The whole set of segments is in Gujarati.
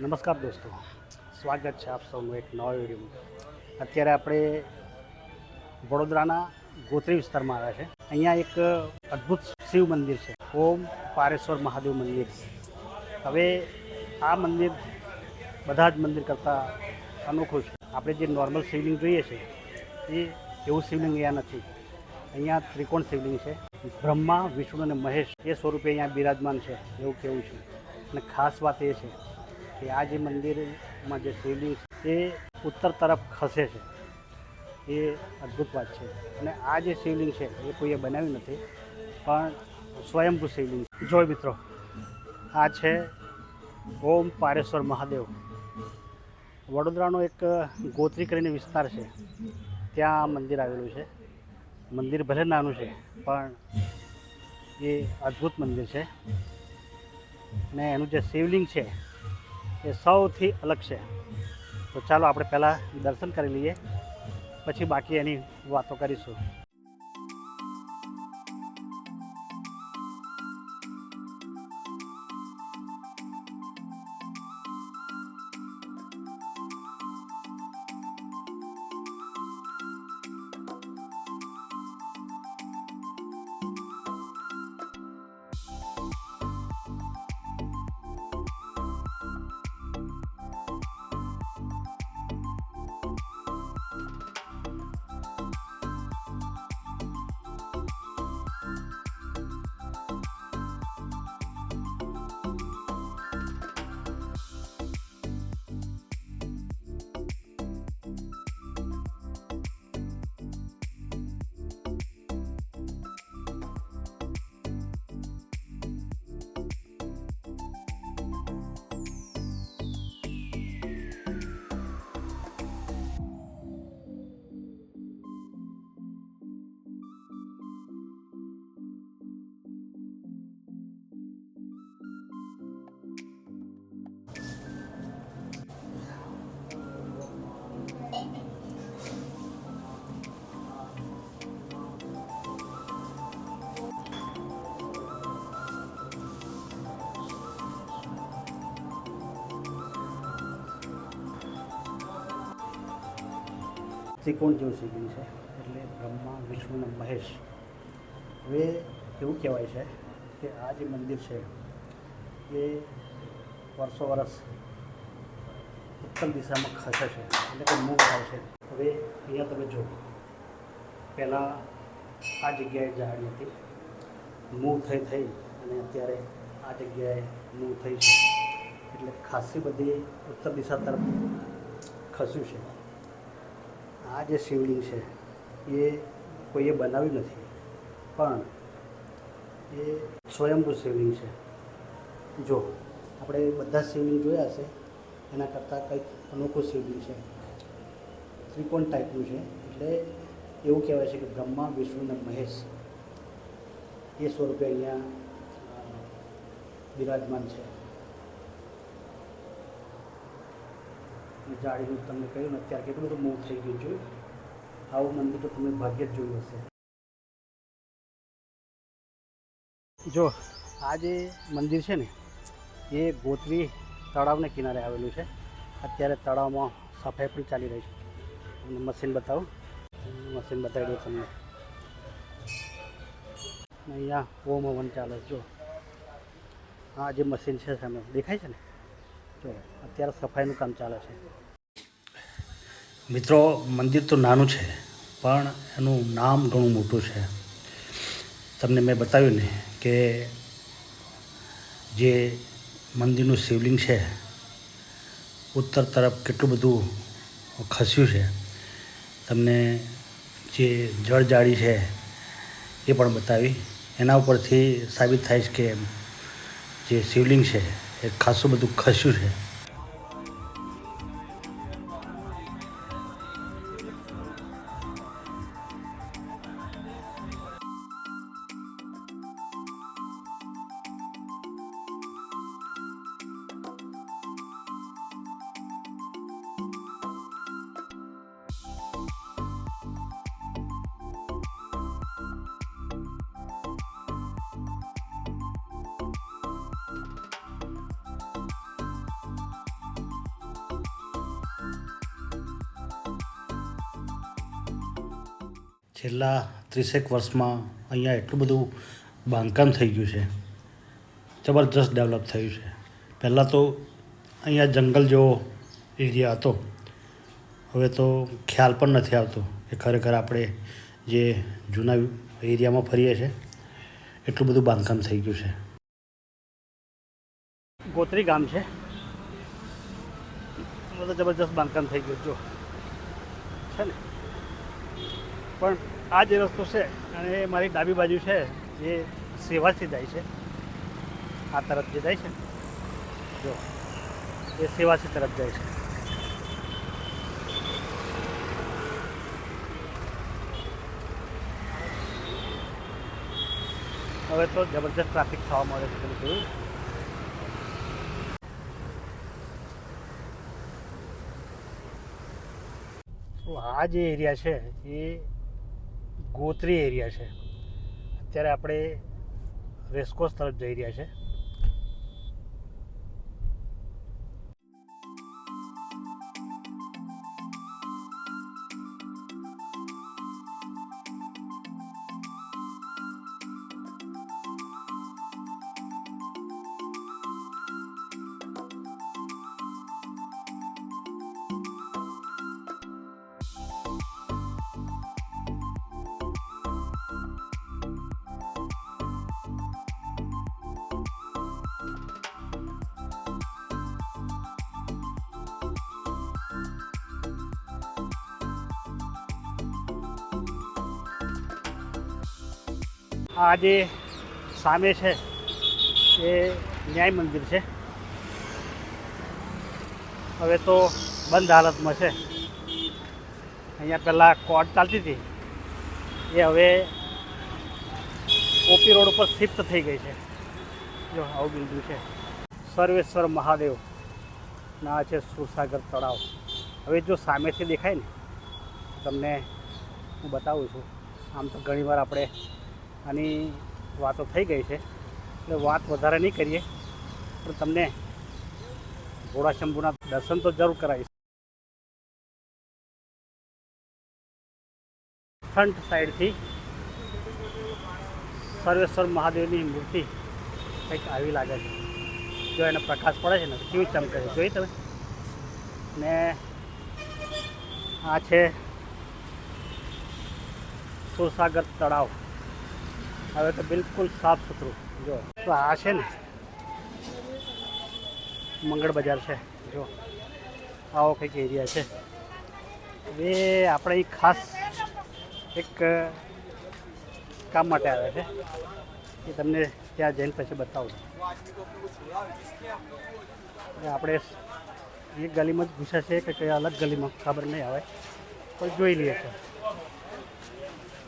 નમસ્કાર દોસ્તો. સ્વાગત છે આપ સૌનું એક નવા વિડીયોમાં. અત્યારે આપણે વડોદરાના ગોત્રી વિસ્તારમાં આવ્યા છે. અહીંયા એક અદ્ભુત શિવ મંદિર છે. ઓમ પારેશ્વર મહાદેવ મંદિર. હવે આ મંદિર બધા જ મંદિર કરતાં અનોખું છે. આપણે જે નોર્મલ શિવલિંગ જોઈએ છે, એ એવું શિવલિંગ અહીંયા નથી. અહીંયા ત્રિકોણ શિવલિંગ છે. બ્રહ્મા, વિષ્ણુ અને મહેશ એ સ્વરૂપે અહીંયા બિરાજમાન છે, એવું કેવું છે. અને ખાસ વાત એ છે કે આ જે મંદિરમાં જે શિવલિંગ એ ઉત્તર તરફ ખસે છે. એ અદ્ભુત વાત છે. અને આ જે શિવલિંગ છે, એ કોઈએ બનાવ્યું નથી, પણ સ્વયંભૂ શિવલિંગ છે. મિત્રો, આ છે ઓમ પારેશ્વર મહાદેવ. વડોદરાનો એક ગોત્રી કરીને વિસ્તાર છે. ત્યાં મંદિર આવેલું છે. મંદિર ભલે નાનું છે, પણ એ અદ્ભુત મંદિર છે. અને એનું જે શિવલિંગ છે એ સૌથી અલગ છે. તો ચાલો આપણે પહેલાં દર્શન કરી લઈએ, પછી બાકી એની વાતો કરીશું. ત્રિકોણ જેવું શિવલિંગ છે. એટલે બ્રહ્મા, વિષ્ણુ અને મહેશ. હવે એવું કહેવાય છે કે આ જે મંદિર છે, એ વર્ષો વર્ષ ઉત્તર દિશામાં ખસે છે. એટલે કે મૂવ થાય છે. હવે અહીંયા તમે જુઓ. પહેલાં આ જગ્યાએ ઝાડ હતી મૂવ થઈ થઈ અને અત્યારે આ જગ્યાએ મૂવ થઈ છે. એટલે ખાસી બધી ઉત્તર દિશા તરફ ખસ્યું છે. આ જે શિવલિંગ છે, એ કોઈએ બનાવ્યું નથી. પણ એ સ્વયંભૂ શિવલિંગ છે. જો, આપણે બધા શિવલિંગ જોયા છે એના કરતાં કંઈક અનોખું શિવલિંગ છે. ત્રિકોણ ટાઈપનું છે. એટલે એવું કહેવાય છે કે બ્રહ્મા, વિષ્ણુ અને મહેશ. એ સ્વરૂપે અહીંયા બિરાજમાન છે. જાળીનું તમને કહ્યું ને અત્યારે કેટલું બધું મોત થઈ ગયું છે. આવું મંદિર તો તમે ભાગ્ય જ જોયું હશે. જો, આ જે મંદિર છે ને, એ ગોત્રી તળાવને કિનારે આવેલું છે. અત્યારે તળાવમાં સફાઈ પણ ચાલી રહી છે. તમને મશીન બતાવું. મશીન બતાવી દઉં તમને. અહીંયા ઓમ હવન ચાલે જો. આ જે મશીન છે સામે, દેખાય છે ને? જો, અત્યારે સફાઈનું કામ ચાલે છે. મિત્રો, મંદિર તો નાનું છે, પણ એનું નામ ઘણું મોટું છે. તમને મેં બતાવ્યું ને કે જે મંદિરનું શિવલિંગ છે, ઉત્તર તરફ કેટલું બધું ખસ્યું છે. તમને જે જળ જાળી છે, એ પણ બતાવી. એના ઉપરથી સાબિત થાય છે કે જે શિવલિંગ છે, એ ખાસું બધું ખસ્યું છે. છેલ્લા ત્રીસેક વર્ષમાં અહીંયા એટલું બધું બાંધકામ થઈ ગયું છે. જબરજસ્ત ડેવલપ થયું છે. પહેલાં તો અહીંયા જંગલ જેવો એરિયા હતો. હવે તો ખ્યાલ પણ નથી આવતો કે ખરેખર આપણે જે જૂના એરિયામાં ફરીએ છીએ, એટલું બધું બાંધકામ થઈ ગયું છે. ગોત્રી ગામ છે. બધું જબરજસ્ત બાંધકામ થઈ ગયું જો. છે ને? પણ આ જે રસ્તો છે અને મારી ડાબી બાજુ છે જે સેવાથી જાય છે. આ તરફ જે જાય છે જો, એ સેવાસી તરફ જાય છે. હવે તો જબરજસ્ત ટ્રાફિક થવા મળે છે પેલું જોયું? આ જે એરિયા છે, એ ગોત્રી એરિયા છે. અત્યારે આપણે રેસકોર્સ તરફ જઈ રહ્યા છે. આ જે સામે છે એ ન્યાય મંદિર છે. હવે તો બંધ હાલતમાં છે. અહીંયા પહેલાં કોર્ટ ચાલતી હતી. એ હવે ઓપી રોડ ઉપર શિફ્ટ થઈ ગઈ છે. જો આવું બિલ્ડિંગ છે. સર્વેશ્વર મહાદેવ. ના છે સુરસાગર તળાવ. હવે જો સામેથી દેખાય ને, તમને હું બતાવું છું. આમ તો ઘણીવાર આપણે આની વાતો થઈ ગઈ છે. એટલે વાત વધારે નહીં કરીએ. પણ તમને ભોળા શંભુના દર્શન તો જરૂર કરાવીશ. ફ્રન્ટ સાઈડથી સર્વેશ્વર મહાદેવની મૂર્તિ કંઈક આવી લાગે છે. જો એનો પ્રકાશ પડે છે ને કેવું ચમકે છે? જોઈ તમે? ને આ છે સુરસાગર તળાવ. હવે તો બિલકુલ સાફ સુથરું. જો, તો આ છે ને, મંગળ બજાર છે. જો, આવો કંઈક એરિયા છે. હવે આપણે અહીં ખાસ એક કામ માટે આવ્યા છે. એ તમને ત્યાં જઈને પછી બતાવું. આપણે એક ગલીમાં જ ઘૂસ્યા છે કે કઈ અલગ ગલીમાં, ખબર નહીં આવે. પણ જોઈ લઈએ છે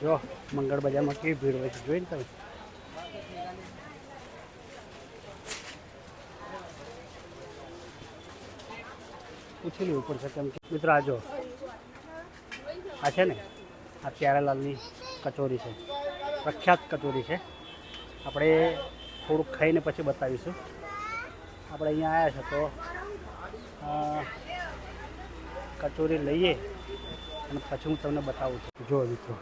જો, મંગળ બજારમાં કેવી ભીડ હોય છે, જોઈ ને તમે? પૂછી લેવું પડશે કેમ કે, મિત્ર, આ આ છે ને, આ પ્યારાલાલની કચોરી છે. પ્રખ્યાત કચોરી છે. આપણે થોડુંક ખાઈને પછી બતાવીશું. આપણે અહીંયા આવ્યા છે તો કચોરી લઈએ અને પછી હું તમને બતાવું છું. જો, મિત્રો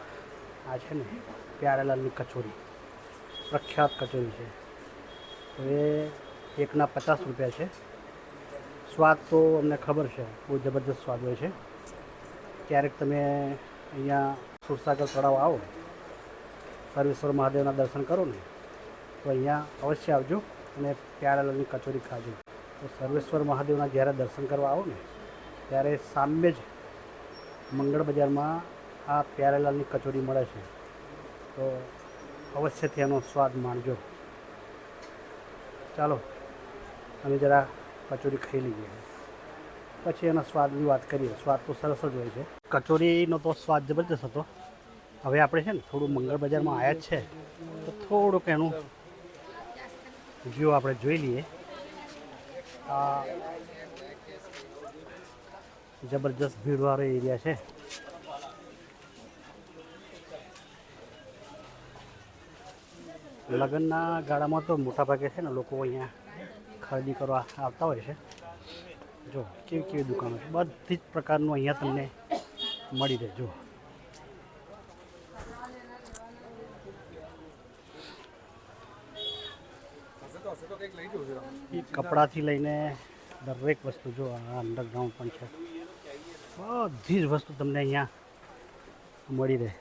આ છે ને પ્યારાલાલની કચોરી. પ્રખ્યાત કચોરી છે. હવે એકના પચાસ રૂપિયા છે. સ્વાદ તો અમને ખબર છે, બહુ જબરદસ્ત સ્વાદ હોય છે. ક્યારેક તમે અહીંયા સુરસાગર તળાવ આવો સર્વેશ્વર મહાદેવના દર્શન કરો ને, તો અહીંયા અવશ્ય આવજો અને પ્યારાલાલની કચોરી ખાજો. તો સર્વેશ્વર મહાદેવના જ્યારે દર્શન કરવા આવો ને, ત્યારે સામે જ મંગળ બજારમાં આ પ્યારેલાલની કચોરી મળે છે. તો અવશ્યથી એનો સ્વાદ માણજો. ચાલો, અમે જરા કચોરી ખાઈ લઈએ. પછી એના સ્વાદની વાત કરીએ. સ્વાદ તો સરસ જ હોય છે. કચોરીનો તો સ્વાદ જબરદસ્ત હતો. હવે આપણે છે ને થોડું મંગળ બજારમાં આવ્યા જ છે. તો થોડુંક એનું જીઓ આપણે જોઈ લઈએ. આ જબરજસ્ત ભીડવાળો એરિયા છે. લગ્નના ગાળામાં તો મોટાભાગે છે ને લોકો અહીંયા ખરીદી કરવા આવતા હોય છે. જો, કેવી કેવી દુકાનો છે? બધી જ પ્રકારનું અહીંયા તમને મળી રહે, જો. કપડાથી લઈને દરેક વસ્તુ, જો, આ અંડરગ્રાઉન્ડ પણ છે. બધી જ વસ્તુ તમને અહીંયા મળી રહે.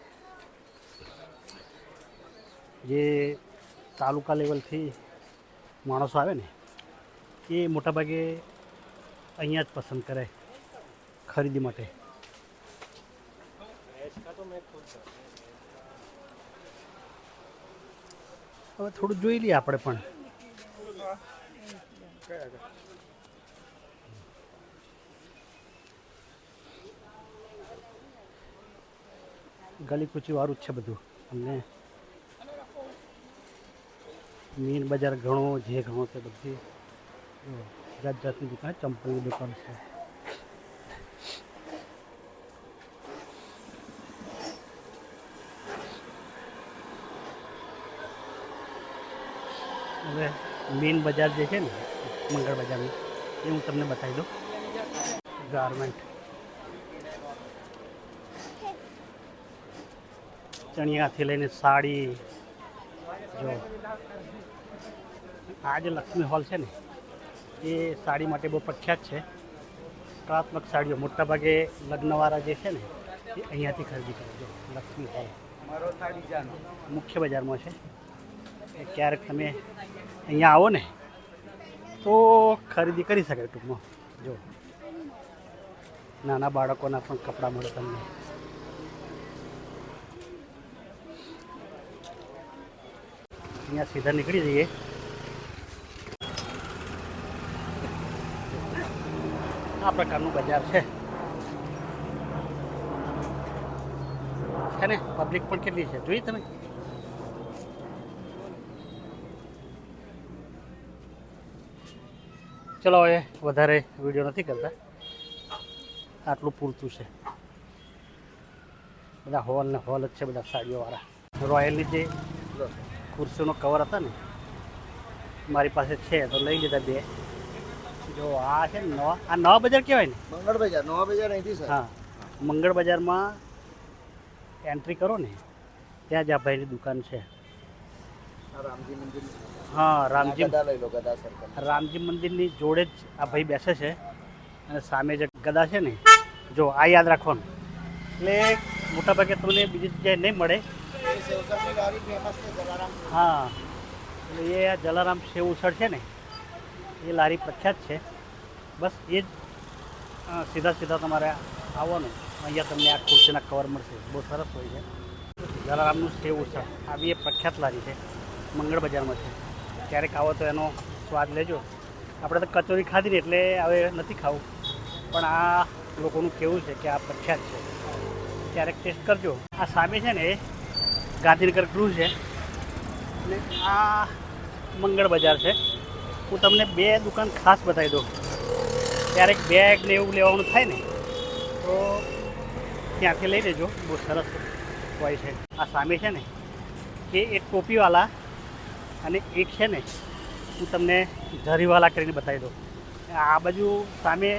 જે તાલુકા લેવલથી માણસો આવે ને, એ મોટાભાગે અહીંયા જ પસંદ કરે ખરીદી માટે. હવે થોડું જોઈ લઈએ આપણે પણ. ગલી કૂચી વાળું જ છે બધું. અને મીન બજાર ઘણો, જે ઘણો છે બધી. જાત જાતની દુકાન, ચંપલની દુકાન છે. હવે મેઇન બજાર જે છે ને, મંગળ બજારની, એ હું તમને બતાવી દઉં. ગાર્મેન્ટ. ચણિયાથી લઈને સાડી જો આ જે લક્ષ્મી હોલ છે ને એ સાડી માટે બહુ પ્રખ્યાત છે. કલાત્મક સાડીઓ મોટાભાગે લગ્નવાળા જે છે ને એ અહીંયાથી ખરીદી કરે જો લક્ષ્મી હોલ. મુખ્ય બજારમાં છે. ક્યારેક તમે અહીંયા આવો ને તો ખરીદી કરી શકાય ટૂંકમાં. જો નાના બાળકોના પણ કપડાં મળે તમને. અહીંયા સીધા નીકળી જઈએ. આ પ્રકારનું બજાર છે. ને? પબ્લિક પણ કેટલી છે? જોઈ તમે? ચલો હવે વધારે વીડિયો નથી કરતા. આટલું પૂરતું છે. બધા હોલ ને હોલ જ છે, બધા સાડીઓવાળા રોયલની જે ખુરશીનો કવર હતા ને મારી પાસે છે તો લઈ લીધા બે. જો આ છે ને નવા આ નવા બજાર કહેવાય ને? મંગળ બજાર નવા બજાર અહીંથી સર હા. મંગળ બજારમાં એન્ટ્રી કરો ને ત્યાં જ આ ભાઈની દુકાન છે. રામજી મંદિર હા રામજી રામજી મંદિરની જોડે જ આ ભાઈ બેસે છે. અને સામે જે ગદા છે ને જો આ યાદ રાખવાનું. એટલે મોટાભાગે તમને બીજી જગ્યાએ નહીં મળે. હા, એટલે એ આ જલારામ સેવ ઉસળ છે ને, એ લારી પ્રખ્યાત છે. બસ એ જ સીધા સીધા તમારે આવવાનું. અહીંયા તમને આ ખુરશીના કવર મળશે. બહુ સરસ હોય છે. જલારામનું સેવ ઉસળ આવી એ પ્રખ્યાત લારી છે. મંગળ બજારમાં છે. ક્યારેક આવો તો એનો સ્વાદ લેજો. આપણે તો કચોરી ખાધી ને એટલે હવે નથી ખાવું. પણ આ લોકોનું કેવું છે કે આ પ્રખ્યાત છે. ક્યારેક ટેસ્ટ કરજો. આ સામે છે ને ગાંધીનગર ક્રૂઝ છે. અને આ મંગળ બજાર છે. હું તમને બે દુકાન ખાસ બતાવી દઉં. ક્યારેક બેગ ને એવું લેવાનું થાય ને, તો ત્યાંથી લઈ લેજો. બહુ સરસ હોય છે. આ સામે છે ને કે એક ટોપીવાલા અને એક છે ને, હું તમને ઝરીવાલા કરીને બતાવી દઉં. આ બાજુ સામે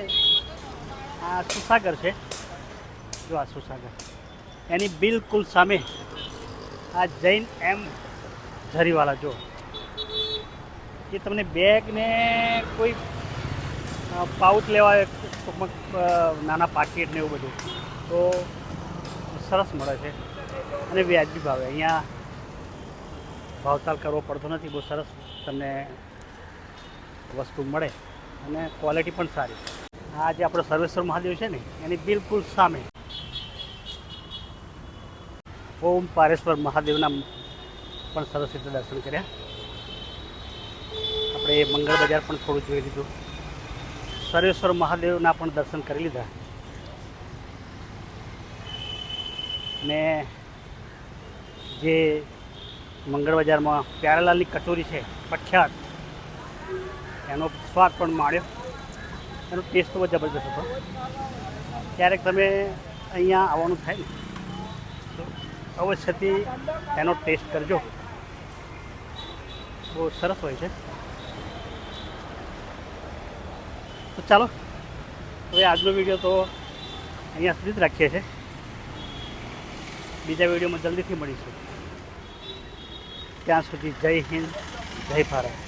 આ સુસાગર છે. જો આ સુસાગર. એની બિલકુલ સામે આ જૈન એમ ઝરીવાલા, જો. એ તમને બેગ ને કોઈ પાઉચ લેવા નાના પાકીટ ને એવું બધું, તો સરસ મળે છે. અને વ્યાજબી ભાવે. અહીંયા ભાવતાલ કરવો પડતો નથી, બહુ સરસ તમને વસ્તુ મળે. અને ક્વોલિટી પણ સારી. આ જે આપણો સર્વેશ્વર મહાદેવ છે ને, એની બિલકુલ સામે. ઓમ પારેશ્વર મહાદેવના પણ સરસ રીતે દર્શન કર્યા. આપણે મંગળ બજાર પણ થોડું જોઈ લીધું. સર્વેશ્વર મહાદેવના પણ દર્શન કરી લીધા. ને જે મંગળ બજારમાં પ્યારાલાલની કચોરી છે પ્રખ્યાત એનો સ્વાદ પણ માણ્યો. એનો ટેસ્ટ તો જબરદસ્ત હતો. ક્યારેક તમે અહીંયા આવવાનું થાય ને અવશ્યથી એનો ટેસ્ટ કરજો. બહુ સરસ હોય છે. તો ચાલો, હવે આજનો વીડિયો તો અહીંયા સુધી જ રાખીએ છીએ. બીજા વિડીયોમાં જલ્દીથી મળીશું. ત્યાં સુધી જય હિન્દ, જય ભારત.